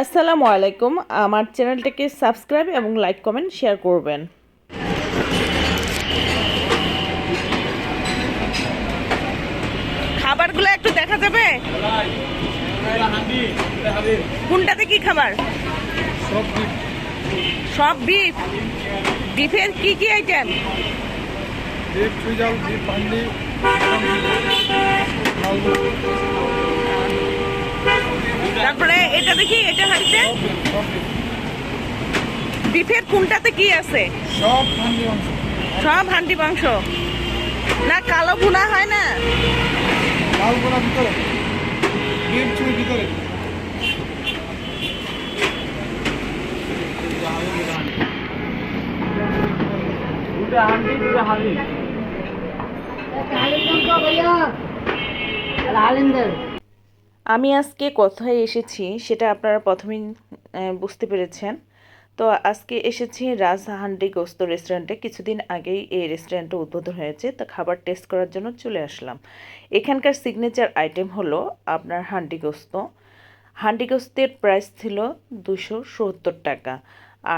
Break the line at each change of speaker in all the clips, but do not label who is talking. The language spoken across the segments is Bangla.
আসসালামু আলাইকুম। আমার চ্যানেলটাকে সাবস্ক্রাইব এবং লাইক কমেন্ট শেয়ার করবেন। খাবারগুলো একটু দেখা যাবে? কোনটাতে কি খাবার? সব বিফ। বিফের কি কি item?
Beef chuijhal beef handi
তারপরে এটা দেখি এটা হাঁড়িতে বিফের কোনটাতে কি আছে?
সব হান্ডি মাংস
সব হান্ডি মাংস না কালো ভুনা হয় না?
লাল গোড়া ভিতরে। বিফ চুই ভিতরে। দুটা হান্ডি দুটা হান্ডি
আমি আজকে কোথায় এসেছি সেটা আপনারা প্রথমেই বুঝতে পেরেছেন। তো আজকে এসেছি রাজহান্ডি গোস্ত রেস্টুরেন্টে কিছুদিন আগেই এই রেস্টুরেন্টটা উদ্বোধন হয়েছে। তো খাবার টেস্ট করার জন্য চলে আসলাম। এখানকার সিগনেচার আইটেম হলো আপনার হান্ডি গোস্ত। হান্ডি গোস্তের প্রাইস ছিল দুশো টাকা।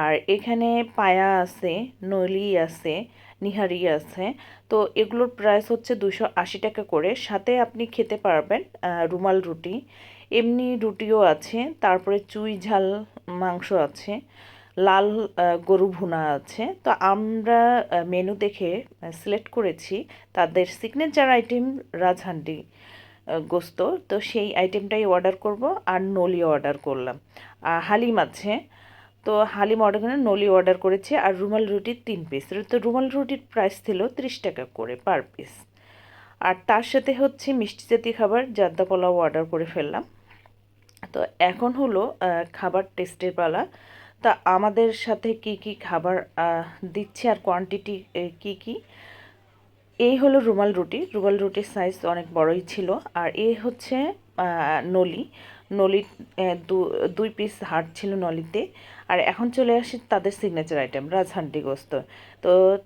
আর এখানে পায়া আছে, নলি আছে, নিহারি আছে। তো এগুলোর প্রাইস হচ্ছে দুশো আশি টাকা করে। সাথে আপনি খেতে পারবেন রুমাল রুটি। এমনি রুটিও আছে, তারপরে চুই ঝাল মাংস আছে, লাল গরু ভুনা আছে। তো আমরা মেনু দেখে সিলেক্ট করেছি তাদের সিগনেচার আইটেম রাজহান্ডি গোস্ত। তো সেই আইটেমটাই অর্ডার করব আর নলি অর্ডার করলাম। আর হালিম আছে তো হালিম অর্ডার করে নলি অর্ডার করেছি আর রুমাল রুটির তিন পিস তো রুমাল রুটির প্রাইস ছিল ত্রিশ টাকা করে পার পিস আর তার সাথে হচ্ছে মিষ্টি জাতীয় খাবার, জাদ্দা পোলাও অর্ডার করে ফেললাম। তো এখন হলো খাবার টেস্টের পালা। তা আমাদের সাথে কি কি খাবার দিচ্ছে আর কোয়ান্টিটি কি কি? এই হলো রুমাল রুটি। রুমাল রুটির সাইজ অনেক বড়ই ছিল। আর এ হচ্ছে নলি। নলি আহ, দু- দুই পিস হাড় ছিল নলিতে। আর এখন চলে আসে তাদের সিগনেচার আইটেম রাজহান্ডি গোস্ত। তো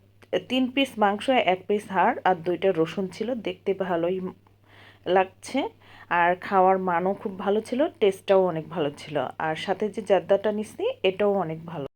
তিন পিস মাংস এক পিস হাড় আর দুইটা রসুন ছিল। দেখতে ভালোই লাগছে। আর খাওয়ার মানও খুব ভালো ছিল টেস্টটাও অনেক ভালো ছিল। আর সাথে যে জাদ্দাটা নিছি এটাও অনেক ভালো।